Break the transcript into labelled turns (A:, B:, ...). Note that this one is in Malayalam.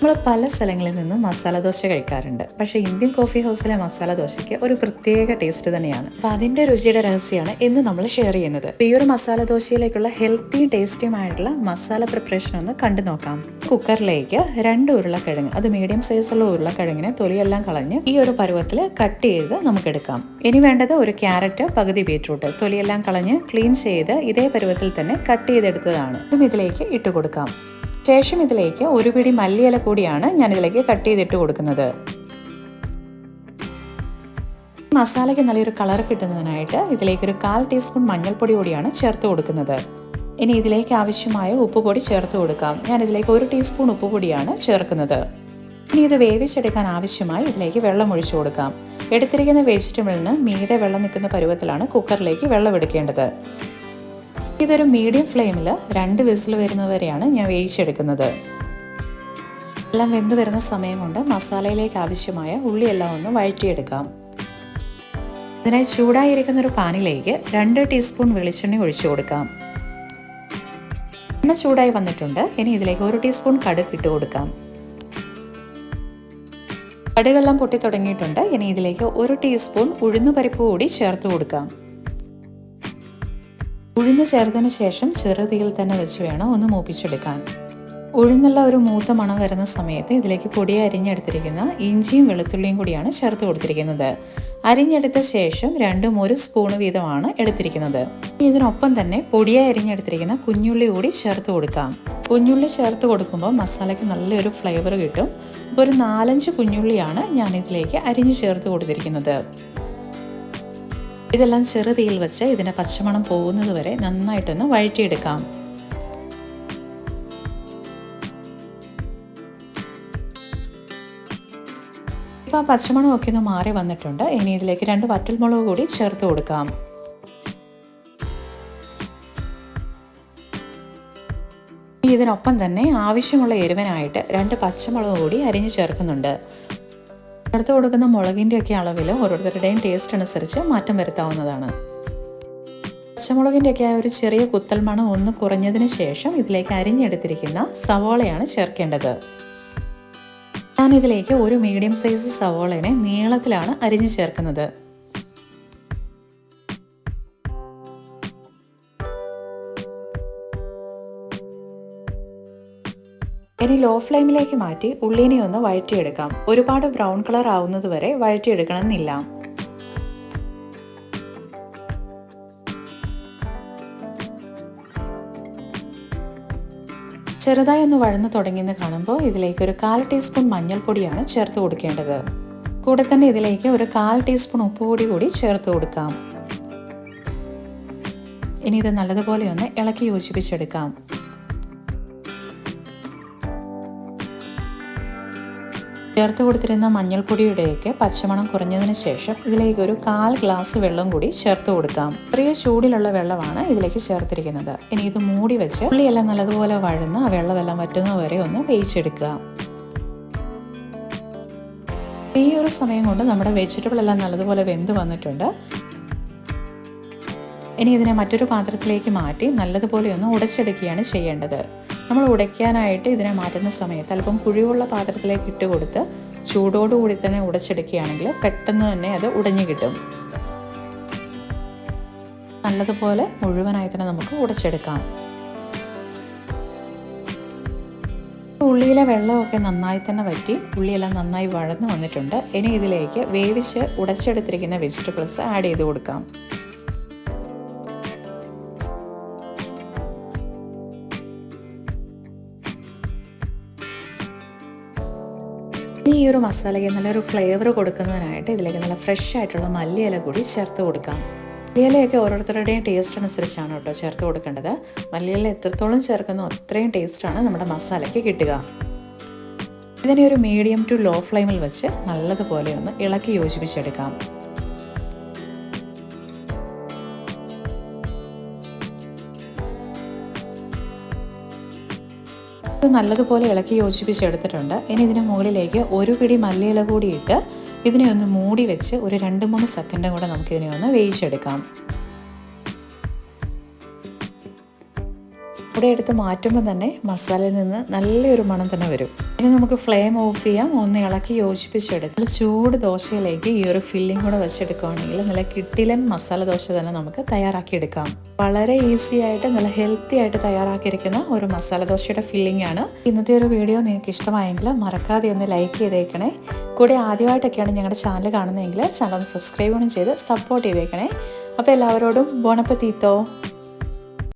A: നമ്മൾ പല സ്ഥലങ്ങളിൽ നിന്നും മസാല ദോശ കഴിക്കാറുണ്ട്. പക്ഷേ ഇന്ത്യൻ കോഫി ഹൗസിലെ മസാല ദോശയ്ക്ക് ഒരു പ്രത്യേക ടേസ്റ്റ് തന്നെയാണ്. അപ്പൊ അതിന്റെ രുചിയുടെ രഹസ്യമാണ് ഇന്ന് നമ്മൾ ഷെയർ ചെയ്യുന്നത്. ഈ ഒരു മസാല ദോശയിലേക്കുള്ള ഹെൽത്തിയും ടേസ്റ്റിയുമായിട്ടുള്ള മസാല പ്രിപ്പറേഷൻ ഒന്ന് കണ്ടു നോക്കാം. കുക്കറിലേക്ക് രണ്ട് ഉരുളക്കിഴങ്ങ് അത് മീഡിയം സൈസുള്ള ഉരുളക്കിഴങ്ങിനെ തൊലിയെല്ലാം കളഞ്ഞ് ഈ ഒരു പരുവത്തിൽ കട്ട് ചെയ്ത് നമുക്ക് എടുക്കാം. ഇനി വേണ്ടത് ഒരു ക്യാരറ്റ് പകുതി ബീറ്റ്റൂട്ട്. തൊലിയെല്ലാം കളഞ്ഞ് ക്ലീൻ ചെയ്ത് ഇതേ പരുവത്തിൽ തന്നെ കട്ട് ചെയ്തെടുത്തതാണ്. ഇതും ഇതിലേക്ക് ഇട്ട് കൊടുക്കാം. ശേഷം ഇതിലേക്ക് ഒരു പിടി മല്ലിയില കൂടിയാണ് ഞാൻ ഇതിലേക്ക് കട്ട് ചെയ്തിട്ട് കൊടുക്കുന്നത്. മസാലയ്ക്ക് നല്ലൊരു കളർ കിട്ടുന്നതിനായിട്ട് ഇതിലേക്ക് ഒരു കാൽ ടീസ്പൂൺ മഞ്ഞൾപ്പൊടി കൂടിയാണ് ചേർത്ത് കൊടുക്കുന്നത്. ഇനി ഇതിലേക്ക് ആവശ്യമായ ഉപ്പുപൊടി ചേർത്ത് കൊടുക്കാം. ഞാൻ ഇതിലേക്ക് ഒരു ടീസ്പൂൺ ഉപ്പുപൊടിയാണ് ചേർക്കുന്നത്. ഇനി ഇത് വേവിച്ചെടുക്കാൻ ആവശ്യമായി ഇതിലേക്ക് വെള്ളം ഒഴിച്ചു കൊടുക്കാം. എടുത്തിരിക്കുന്ന വെജിറ്റബിളിന് മീതെ വെള്ളം നിൽക്കുന്ന പരുവത്തിലാണ് കുക്കറിലേക്ക് വെള്ളം എടുക്കേണ്ടത്. ഇതൊരു മീഡിയം ഫ്ലെയിമിൽ രണ്ട് വിസിൽ വരുന്നവരെയാണ് ഞാൻ വേവിച്ചെടുക്കുന്നത്. എല്ലാം വെന്ത് വരുന്ന സമയം കൊണ്ട് മസാലയിലേക്ക് ആവശ്യമായ ഉള്ളിയെല്ലാം ഒന്ന് വഴറ്റിയെടുക്കാം. ഇതിനായി ചൂടായിരിക്കുന്ന ഒരു പാനിലേക്ക് രണ്ട് ടീസ്പൂൺ വെളിച്ചെണ്ണ ഒഴിച്ചു കൊടുക്കാം. എണ്ണ ചൂടായി വന്നിട്ടുണ്ട്. ഇനി ഇതിലേക്ക് ഒരു ടീസ്പൂൺ കടുക് ഇട്ട് കൊടുക്കാം. കടുകെല്ലാം പൊട്ടി തുടങ്ങിയിട്ടുണ്ട്. ഇനി ഇതിലേക്ക് ഒരു ടീസ്പൂൺ ഉഴുന്നുപരിപ്പ് കൂടി ചേർത്ത് കൊടുക്കാം. ഉഴുന്ന് ചേർത്തതിന് ശേഷം ചെറുതീയിൽ തന്നെ വെച്ച് വേണം ഒന്ന് മൂപ്പിച്ചെടുക്കാൻ. ഉഴുന്നുള്ള ഒരു മൂത്ത മണം വരുന്ന സമയത്ത് ഇതിലേക്ക് പൊടി അരിഞ്ഞെടുത്തിരിക്കുന്ന ഇഞ്ചിയും വെളുത്തുള്ളിയും കൂടിയാണ് ചേർത്ത് കൊടുത്തിരിക്കുന്നത്. അരിഞ്ഞെടുത്ത ശേഷം രണ്ടും ഒരു സ്പൂണ് വീതമാണ് എടുത്തിരിക്കുന്നത്. ഇതിനൊപ്പം തന്നെ പൊടിയായി അരിഞ്ഞെടുത്തിരിക്കുന്ന കുഞ്ഞുള്ളി കൂടി ചേർത്ത് കൊടുക്കാം. കുഞ്ഞുള്ളി ചേർത്ത് കൊടുക്കുമ്പോൾ മസാലയ്ക്ക് നല്ലൊരു ഫ്ലേവർ കിട്ടും. അപ്പോൾ ഒരു നാലഞ്ച് കുഞ്ഞുള്ളിയാണ് ഞാൻ ഇതിലേക്ക് അരിഞ്ഞ് ചേർത്ത് കൊടുത്തിരിക്കുന്നത്. ഇതെല്ലാം ചെറുതീയിൽ വെച്ച് ഇതിന്റെ പച്ചമണം പോകുന്നത് വരെ നന്നായിട്ടൊന്ന് വഴറ്റിയെടുക്കാം. ഇപ്പോൾ ആ പച്ചമണം ഒക്കെ ഒന്ന് മാറി വന്നിട്ടുണ്ട്. ഇനി ഇതിലേക്ക് രണ്ട് വറ്റൽമുളക് കൂടി ചേർത്ത് കൊടുക്കാം. ഇതിനൊപ്പം തന്നെ ആവശ്യമുള്ള എരിവനായിട്ട് രണ്ട് പച്ചമുളക് കൂടി അരിഞ്ഞ് ചേർക്കുന്നുണ്ട്. ചേർത്ത് കൊടുക്കുന്ന മുളകിന്റെ ഒക്കെ അളവിൽ ഓരോരുത്തരുടെയും ടേസ്റ്റ് അനുസരിച്ച് മാറ്റം വരുത്താവുന്നതാണ്. പച്ചമുളകിന്റെ ഒക്കെ ആ ഒരു ചെറിയ കുത്തൽ മണം ഒന്ന് കുറഞ്ഞതിന് ശേഷം ഇതിലേക്ക് അരിഞ്ഞെടുത്തിരിക്കുന്ന സവോളയാണ് ചേർക്കേണ്ടത്. ഞാനിതിലേക്ക് ഒരു മീഡിയം സൈസ് സവോളനെ നീളത്തിലാണ് അരിഞ്ഞു ചേർക്കുന്നത്. ഇനി ലോ ഫ്ലെയിമിലേക്ക് മാറ്റി ഉള്ളിനെ ഒന്ന് വഴറ്റിയെടുക്കാം. ഒരുപാട് ബ്രൗൺ കളർ ആവുന്നത് വരെ വഴറ്റിയെടുക്കണമെന്നില്ല. ചെറുതായി ഒന്ന് വഴന്നു തുടങ്ങിയെന്ന് കാണുമ്പോൾ ഇതിലേക്ക് ഒരു കാൽ ടീസ്പൂൺ മഞ്ഞൾപ്പൊടിയാണ് ചേർത്ത് കൊടുക്കേണ്ടത്. കൂടെ തന്നെ ഇതിലേക്ക് ഒരു കാൽ ടീസ്പൂൺ ഉപ്പ് പൊടി കൂടി ചേർത്ത് കൊടുക്കാം. ഇനി ഇത് നല്ലതുപോലെ ഒന്ന് ഇളക്കി യോജിപ്പിച്ചെടുക്കാം. ചേർത്ത് കൊടുത്തിരുന്ന മഞ്ഞൾപ്പൊടിയുടെയൊക്കെ പച്ചമണം കുറഞ്ഞതിന് ശേഷം ഇതിലേക്ക് ഒരു കാൽ ഗ്ലാസ് വെള്ളം കൂടി ചേർത്ത് കൊടുക്കാം. ചെറിയ ചൂടിലുള്ള വെള്ളമാണ് ഇതിലേക്ക് ചേർത്തിരിക്കുന്നത്. ഇനി ഇത് മൂടി വെച്ച് ഉള്ളിയെല്ലാം നല്ലതുപോലെ വഴന്ന് ആ വെള്ളമെല്ലാം വറ്റുന്നത് വരെ ഒന്ന് വേവിച്ചെടുക്കുക. ഈ ഒരു സമയം കൊണ്ട് നമ്മുടെ വെജിറ്റബിൾ എല്ലാം നല്ലതുപോലെ വെന്ത് വന്നിട്ടുണ്ട്. ഇനി ഇതിനെ മറ്റൊരു പാത്രത്തിലേക്ക് മാറ്റി നല്ലതുപോലെ ഒന്ന് ഉടച്ചെടുക്കുകയാണ് ചെയ്യേണ്ടത്. നമ്മൾ ഉടയ്ക്കാനായിട്ട് ഇതിനെ മാറ്റുന്ന സമയത്ത് അല്പം കുഴിവുള്ള പാത്രത്തിലേക്ക് ഇട്ട് കൊടുത്ത് ചൂടോടുകൂടി തന്നെ ഉടച്ചെടുക്കുകയാണെങ്കിൽ പെട്ടെന്ന് തന്നെ അത് ഉടഞ്ഞു കിട്ടും. നല്ലതുപോലെ മുഴുവനായി തന്നെ നമുക്ക് ഉടച്ചെടുക്കാം. ഉള്ളിയിലെ വെള്ളമൊക്കെ നന്നായി തന്നെ വറ്റി ഉള്ളിയെല്ലാം നന്നായി വഴന്നു വന്നിട്ടുണ്ട്. ഇനി ഇതിലേക്ക് വേവിച്ച് ഉടച്ചെടുത്തിരിക്കുന്ന വെജിറ്റബിൾസ് ആഡ് ചെയ്ത് കൊടുക്കാം. ഈ ഒരു മസാലയ്ക്ക് നല്ലൊരു ഫ്ലേവർ കൊടുക്കുന്നതിനായിട്ട് ഇതിലേക്ക് നല്ല ഫ്രഷ് ആയിട്ടുള്ള മല്ലിയില കൂടി ചേർത്ത് കൊടുക്കാം. മല്ലിയിലയൊക്കെ ഓരോരുത്തരുടെയും ടേസ്റ്റ് അനുസരിച്ചാണ് കേട്ടോ ചേർത്ത് കൊടുക്കേണ്ടത്. മല്ലിയില എത്രത്തോളം ചേർക്കുന്നോ അത്രയും ടേസ്റ്റാണ് നമ്മുടെ മസാലയ്ക്ക് കിട്ടുക. ഇതിനെ ഒരു മീഡിയം ടു ലോ ഫ്ലെയിമിൽ വെച്ച് നല്ലതുപോലെ ഒന്ന് ഇളക്കി യോജിപ്പിച്ചെടുക്കാം. ഇത് നല്ലതുപോലെ ഇളക്കി യോജിപ്പിച്ചെടുത്തിട്ടുണ്ട് ഇനി ഇതിന് മുകളിലേക്ക് ഒരു പിടി മല്ലിയില കൂടി ഇട്ട് ഇതിനെ ഒന്ന് മൂടി വെച്ച് ഒരു രണ്ട് മൂന്ന് സെക്കൻഡും കൂടെ നമുക്കിതിനെ ഒന്ന് വേവിച്ചെടുക്കാം. ഇവിടെ എടുത്ത് മാറ്റുമ്പോൾ തന്നെ മസാലയിൽ നിന്ന് നല്ലൊരു മണം തന്നെ വരും. ഇനി നമുക്ക് ഫ്ലെയിം ഓഫ് ചെയ്യാം. ഒന്ന് ഇളക്കി യോജിപ്പിച്ചെടുത്ത് നല്ല ചൂട് ദോശയിലേക്ക് ഈ ഒരു ഫില്ലിംഗ് കൂടെ വെച്ചെടുക്കുകയാണെങ്കിൽ നല്ല കിട്ടിലൻ മസാല ദോശ തന്നെ നമുക്ക് തയ്യാറാക്കി എടുക്കാം വളരെ ഈസി ആയിട്ട് നല്ല ഹെൽത്തി ആയിട്ട് തയ്യാറാക്കിയിരിക്കുന്ന ഒരു മസാല ദോശയുടെ ഫില്ലിംഗ് ആണ്. ഇന്നത്തെ ഒരു വീഡിയോ നിങ്ങൾക്ക് ഇഷ്ടമായെങ്കിൽ മറക്കാതെ ഒന്ന് ലൈക്ക് ചെയ്തേക്കണേ. കൂടെ ആദ്യമായിട്ടൊക്കെയാണ് ഞങ്ങളുടെ ചാനൽ കാണുന്നതെങ്കിൽ ചാനൽ സബ്സ്ക്രൈബ് ചെയ്ത് സപ്പോർട്ട് ചെയ്തേക്കണേ. അപ്പോൾ എല്ലാവരോടും ബോണപ്പത്തീത്തോ.